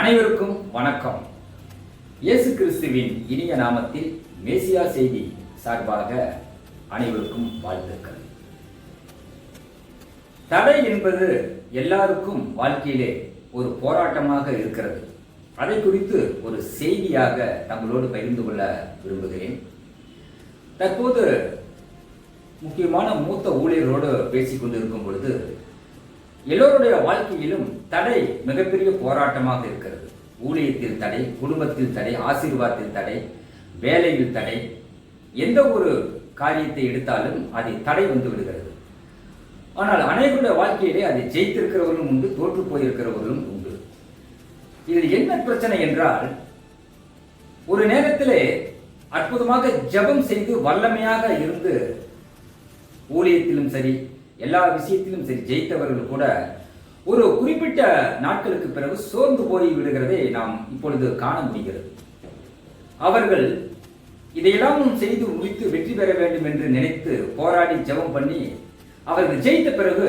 அனைவருக்கும் வணக்கம். இயேசு கிறிஸ்துவின் இனிய நாமத்தில் மேசியா செய்தி சார்பாக அனைவருக்கும் வாழ்த்துக்கள். தடை என்பது எல்லாருக்கும் வாழ்க்கையிலே ஒரு போராட்டமாக இருக்கிறது. அதை குறித்து ஒரு செய்தியாக தங்களோடு பகிர்ந்து கொள்ள விரும்புகிறேன். தற்போது முக்கியமான மூத்த ஊழியரோடு பேசிக் கொண்டிருக்கும் பொழுது எல்லோருடைய வாழ்க்கையிலும் தடை மிகப்பெரிய போராட்டமாக இருக்கிறது. ஊழியத்தில் தடை குடும்பத்தில் தடை ஆசீர்வாதத்தில் தடை வேலையில் தடை எந்த ஒரு காரியத்தை எடுத்தாலும் அதை தடை வந்து விடுகிறது. ஆனால் அனைவருடைய வாழ்க்கையிலே அதை ஜெயித்திருக்கிறவர்களும் உண்டு தோற்று போயிருக்கிறவர்களும் உண்டு. இதில் என்ன பிரச்சனை என்றால் ஒரு நேரத்திலே அற்புதமாக ஜெபம் செய்து வல்லமையாக இருந்து ஊழியத்திலும் சரி எல்லா விஷயத்திலும் சரி ஜெயித்தவர்கள் கூட ஒரு குறிப்பிட்ட நாட்களுக்கு பிறகு சோர்ந்து போய் விடுகிறதை நாம் இப்பொழுது காண முடிகிறது. அவர்கள் இதையெல்லாம் செய்து முடித்து வெற்றி பெற வேண்டும் என்று நினைத்து போராடி ஜெபம் பண்ணி அவர்கள் ஜெயித்த பிறகு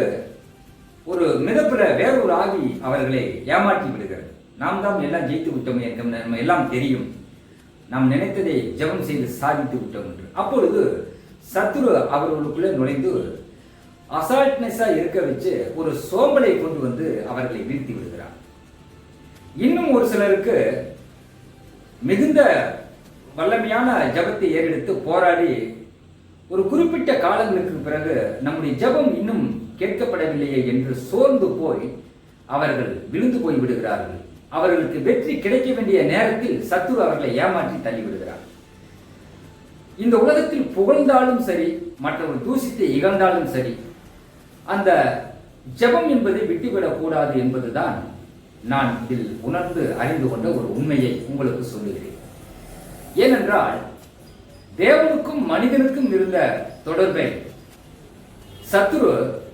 ஒரு மிதப்புற வேறொரு ஆவி அவர்களை ஏமாற்றி விடுகிறது. நாம் தான் எல்லாம் ஜெயித்து விட்டோம் நம்ம எல்லாம் தெரியும். நாம் நினைத்ததை ஜெபம் செய்து சாதித்து விட்டோம் என்று. அப்பொழுது சத்துரு அவர்களுக்குள்ளே நுழைந்து அசால்ட்னஸா இருக்க வச்சு ஒரு சோம்பலை கொண்டு வந்து அவர்களை வீழ்த்தி விடுகிறார். இன்னும் ஒரு சிலருக்கு மிகுந்த வல்லமையான ஜபத்தை ஏறெடுத்து போராடி ஒரு குறிப்பிட்ட காலங்களுக்கு பிறகு நம்முடைய ஜபம் இன்னும் கேட்கப்படவில்லையே என்று சோர்ந்து போய் அவர்கள் விழுந்து போய் விடுகிறார்கள். அவர்களுக்கு வெற்றி கிடைக்க வேண்டிய நேரத்தில் சத்துரு அவர்களை ஏமாற்றி தள்ளி விடுகிறார். இந்த உலகத்தில் புகழ்ந்தாலும் சரி மற்றவர் தூசித்து இகழ்ந்தாலும் சரி அந்த ஜெபம் என்பதை விட்டுவிடக்கூடாது என்பதுதான் நான் இதில் உணர்ந்து அறிந்து கொண்ட ஒரு உண்மையை உங்களுக்கு சொல்லுகிறேன். ஏனென்றால் தேவனுக்கும் மனிதனுக்கும் இருந்த தொடர்பை சத்துரு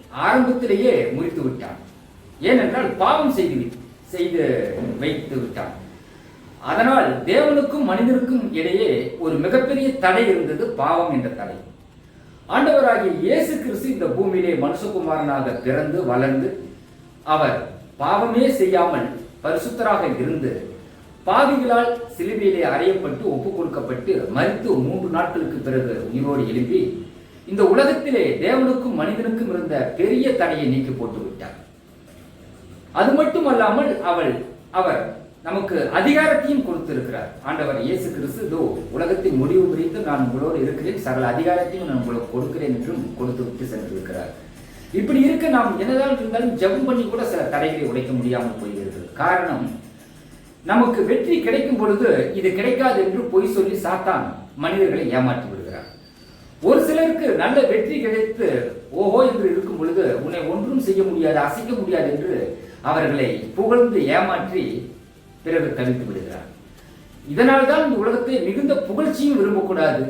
ஆரம்பத்திலேயே முறித்து விட்டான். ஏனென்றால் பாவம் செய்து செய்து வைத்து விட்டான். அதனால் தேவனுக்கும் மனிதனுக்கும் இடையே ஒரு மிகப்பெரிய தடை இருந்தது பாவம் என்ற தடை. ஆண்டவராகிய இயேசு கிறிஸ்து இந்த பூமியிலே மனுஷகுமாரனாக பிறந்து வளர்ந்து அவர் பாவமே செய்யாமல் பரிசுத்தராக இருந்து பாவிகளால் சிலுவையிலே அறையப்பட்டு ஒப்பு கொடுக்கப்பட்டு மரித்து மூன்று நாட்களுக்கு பிறகு உயிரோடு எழுப்பி இந்த உலகத்திலே தேவனுக்கும் மனிதனுக்கும் இருந்த பெரிய தடையை நீக்கி போட்டு விட்டார் அது மட்டுமல்லாமல் அவள் அவர் நமக்கு அதிகாரத்தையும் கொடுத்திருக்கிறார். ஆண்டவர் இயேசு கிறிஸ்து இதோ உலகத்தின் முடிவு குறித்து நான் உங்களோடு இருக்கிறேன். சகல அதிகாரத்தையும் நான் உங்களுக்கு கொடுக்கிறேன் என்றும் கொடுத்து விட்டு சென்றிருக்கிறார். இப்படி இருக்க நாம் என்னதான் இருந்தாலும் ஜபம் பண்ணி கூட சில தடைகளை உடைக்க முடியாமல் போய்கிறது காரணம் நமக்கு வெற்றி கிடைக்கும் பொழுது இது கிடைக்காது என்று பொய் சொல்லி சாத்தான் மனிதர்களை ஏமாற்றி விடுகிறார். ஒரு சிலருக்கு நல்ல வெற்றி கிடைத்து ஓஹோ என்று இருக்கும் பொழுது உன்னை ஒன்றும் செய்ய முடியாது அசைக்க முடியாது என்று அவர்களை புகழ்ந்து ஏமாற்றி பிறகு தவித்து விடுகிறார். இதனால் தான் இந்த உலகத்தை மிகுந்த புகழ்ச்சியும் விரும்பக்கூடாது.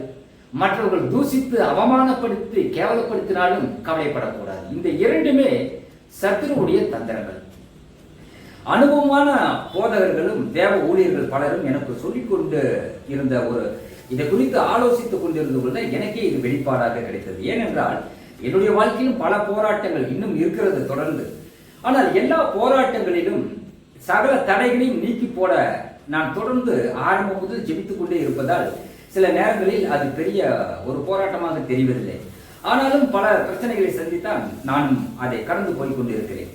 மற்றவர்கள் தூசித்து அவமானப்படுத்தி கேவலப்படுத்தினாலும் கவலைப்படக்கூடாது. இந்த இரண்டுமே சத்துருவுடைய தந்திரங்கள். அனுபவமான போதகர்களும் தேவ ஊழியர்கள் பலரும் எனக்கு சொல்லிக் கொண்டு இருந்த ஒரு இதை குறித்து ஆலோசித்துக் கொண்டிருந்த பொழுது எனக்கே இது வெளிப்பாடாக கிடைத்தது. ஏனென்றால் என்னுடைய வாழ்க்கையிலும் பல போராட்டங்கள் இன்னும் இருக்கிறது தொடர்ந்து. ஆனால் எல்லா போராட்டங்களிலும் சகல தடைகளையும் நீக்கி போட நான் தொடர்ந்து ஆரம்பம் முதல் ஜெபித்துக் கொண்டே இருப்பதால் சில நேரங்களில் அது பெரிய ஒரு போராட்டமாக தெரிவதில்லை. ஆனாலும் பல பிரச்சனைகளை சந்தித்தான் நான் அதை கடந்து போய் கொண்டிருக்கிறேன்.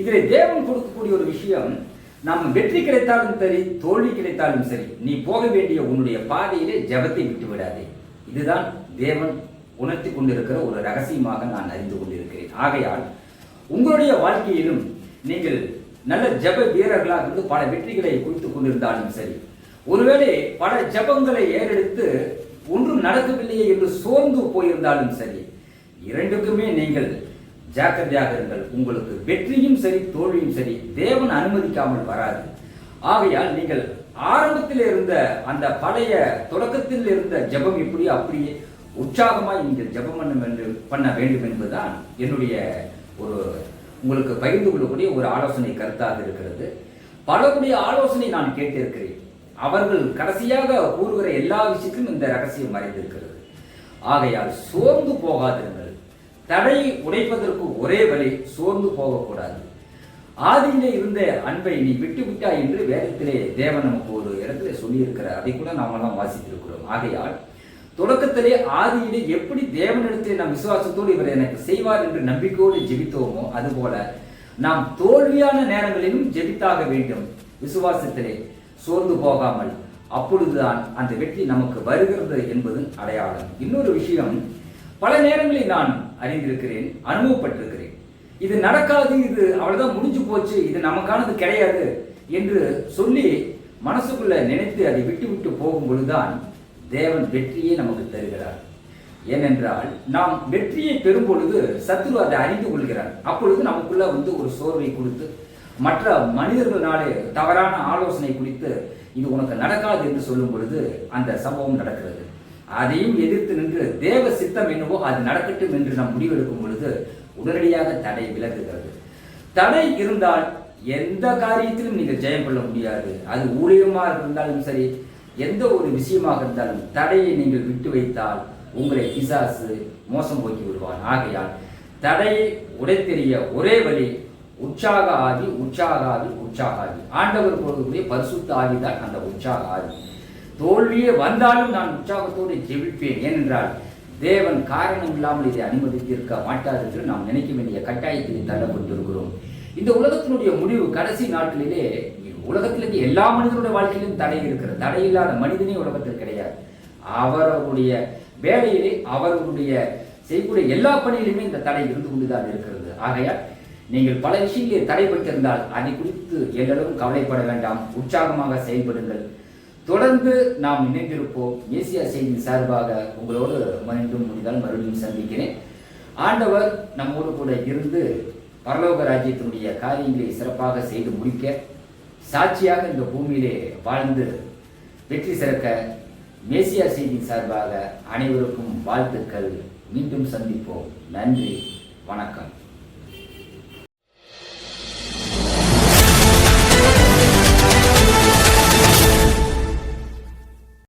இதில் தேவன் கொடுக்கக்கூடிய ஒரு விஷயம் நாம் வெற்றி கிடைத்தாலும் சரி தோல்வி கிடைத்தாலும் சரி நீ போக வேண்டிய உன்னுடைய பாதையிலே ஜெபத்தை விட்டு விடாதே. இதுதான் தேவன் உணர்த்தி கொண்டிருக்கிற ஒரு ரகசியமாக நான் அறிந்து கொண்டிருக்கிறேன். ஆகையால் உங்களுடைய வாழ்க்கையிலும் நீங்கள் நல்ல ஜெப வீரர்களாக இருந்து பல வெற்றிகளை குறித்துக் கொண்டிருந்தாலும் சரி. ஒருவேளை பல ஜெபங்களை ஏறெடுத்து ஒன்றும் நடக்கவில்லையே என்று சோர்ந்து போயிருந்தாலும் சரி. இரண்டுக்குமே நீங்கள் ஜாக்கிரதையாக இருங்கள். உங்களுக்கு வெற்றியும் சரி தோல்வியும் சரி தேவன் அனுமதிக்காமல் வராது. ஆகையால் நீங்கள் ஆரம்பத்தில் இருந்த அந்த பழைய தொடக்கத்தில் இருந்த ஜெபம் எப்படி? அப்படியே உற்சாகமாய் நீங்கள் ஜெபம் பண்ண வேண்டும் பண்ண வேண்டும் என்பதுதான் என்னுடைய ஒரு உங்களுக்கு பகிர்ந்து கொள்ளக்கூடிய ஒரு ஆலோசனை கருத்தாக இருக்கிறது. பலருடைய ஆலோசனை நான் கேட்டிருக்கிறேன். அவர்கள் கடைசியாக கூறுகிற எல்லா விஷயத்திலும் இந்த ரகசியம் மறைந்திருக்கிறது. ஆகையால் சோர்ந்து போகாதிருங்கள். தடையை உடைப்பதற்கு ஒரே வழி சோர்ந்து போகக்கூடாது. ஆதியிலே இருந்த அன்பை நீ விட்டு விட்டாய் என்று வேதத்திலே தேவன் நமக்கு ஒரு இடத்துல சொல்லியிருக்கிறார். அதை கூட நாமெல்லாம் வாசித்திருக்கிறோம். ஆகையால் தொடக்கத்திலே ஆதியிலே எப்படி தேவனிடத்தை நாம் விசுவாசத்தோடு இவர் எனக்கு செய்வார் என்று நம்பிக்கையோடு ஜெபித்தோமோ அதுபோல நாம் தோல்வியான நேரங்களிலும் ஜெபித்தாக வேண்டும். விசுவாசத்திலே சோர்ந்து போகாமல் அப்பொழுதுதான் அந்த வெற்றி நமக்கு வருகிறது என்பது அடையாளம். இன்னொரு விஷயம் பல நேரங்களில் நான் அறிந்திருக்கிறேன் அனுபவப்பட்டிருக்கிறேன். இது நடக்காது இது அவ்வளவுதான் முடிஞ்சு போச்சு இது நமக்கானது கிடையாது என்று சொல்லி மனசுக்குள்ள நினைத்து அதை விட்டு விட்டு போகும் பொழுதுதான் தேவன் வெற்றியை நமக்கு தருகிறார். ஏனென்றால் நாம் வெற்றியை பெறும் பொழுது சத்ரு அதை அறிந்து கொள்கிறார். அப்பொழுது நமக்குள்ள வந்து ஒரு சோர்வை கொடுத்து மற்ற மனிதர்களாலே தவறான ஆலோசனை குறித்து இது உனக்கு நடக்காது என்று சொல்லும் பொழுது அந்த சம்பவம் நடக்கிறது. அதையும் எதிர்த்து நின்று தேவ சித்தம் என்னவோ அது நடக்கட்டும் என்று நாம் முடிவெடுக்கும் பொழுது உடனடியாக தடை விலகுகிறது. தடை இருந்தால் எந்த காரியத்திலும் நீங்கள் ஜெயம் கொள்ள முடியாது. அது ஊழியமாக இருந்தாலும் சரி எந்த ஒரு விஷயமாக இருந்தாலும் தடையை நீங்கள் விட்டு வைத்தால் உங்களை பிசாசு மோசம் போக்கி விடுவான். ஆகையால் தடையை உடைத்தெறிய ஒரே வழி உற்சாக ஆதி உற்சாக ஆதி உற்சாக ஆதி ஆண்டவர் கொடுக்கக்கூடிய பரிசுத்த ஆவிதான் அந்த உற்சாக ஆதி தோல்வியே வந்தாலும் நான் உற்சாகத்தோடு ஜெபிப்பேன். ஏனென்றால் தேவன் காரணம் இல்லாமல் இதை அனுமதித்திருக்க மாட்டார் என்று நாம் நினைக்க வேண்டிய கட்டாயத்தில் தள்ளப்பட்டிருக்கிறோம். இந்த உலகத்தினுடைய முடிவு கடைசி நாட்களிலே உலகத்திலிருந்து எல்லா மனிதனுடைய வாழ்க்கையிலும் தடை இருக்கிறது. தடை இல்லாத மனிதனே உலகத்தில் கிடையாது. அவரவருடைய வேலையிலே அவர்களுடைய செய்யக்கூடிய எல்லா பணியிலுமே இந்த தடை இருந்து கொண்டுதான் இருக்கிறது. ஆகையால் நீங்கள் பல விஷயங்களில் தடைபட்டிருந்தால் அதை குறித்து எல்லளவும் கவலைப்பட வேண்டாம். உற்சாகமாக செயல்படுங்கள். தொடர்ந்து நாம் இணைந்திருப்போம். ஏசியா செய்தியின் சார்பாக உங்களோடு மீண்டும் முடிந்தால் மறுபடியும் சந்திக்கிறேன். ஆண்டவர் நம்மோடு கூட இருந்து பரலோக ராஜ்யத்தினுடைய காரியங்களை சிறப்பாக செய்து முடிக்க சாட்சியாக இந்த பூமியிலே வாழ்ந்து வெற்றி சிறக்க மேசியா செய்தியின் சார்பாக அனைவருக்கும் வாழ்த்துக்கள். மீண்டும் சந்திப்போம். நன்றி. வணக்கம்.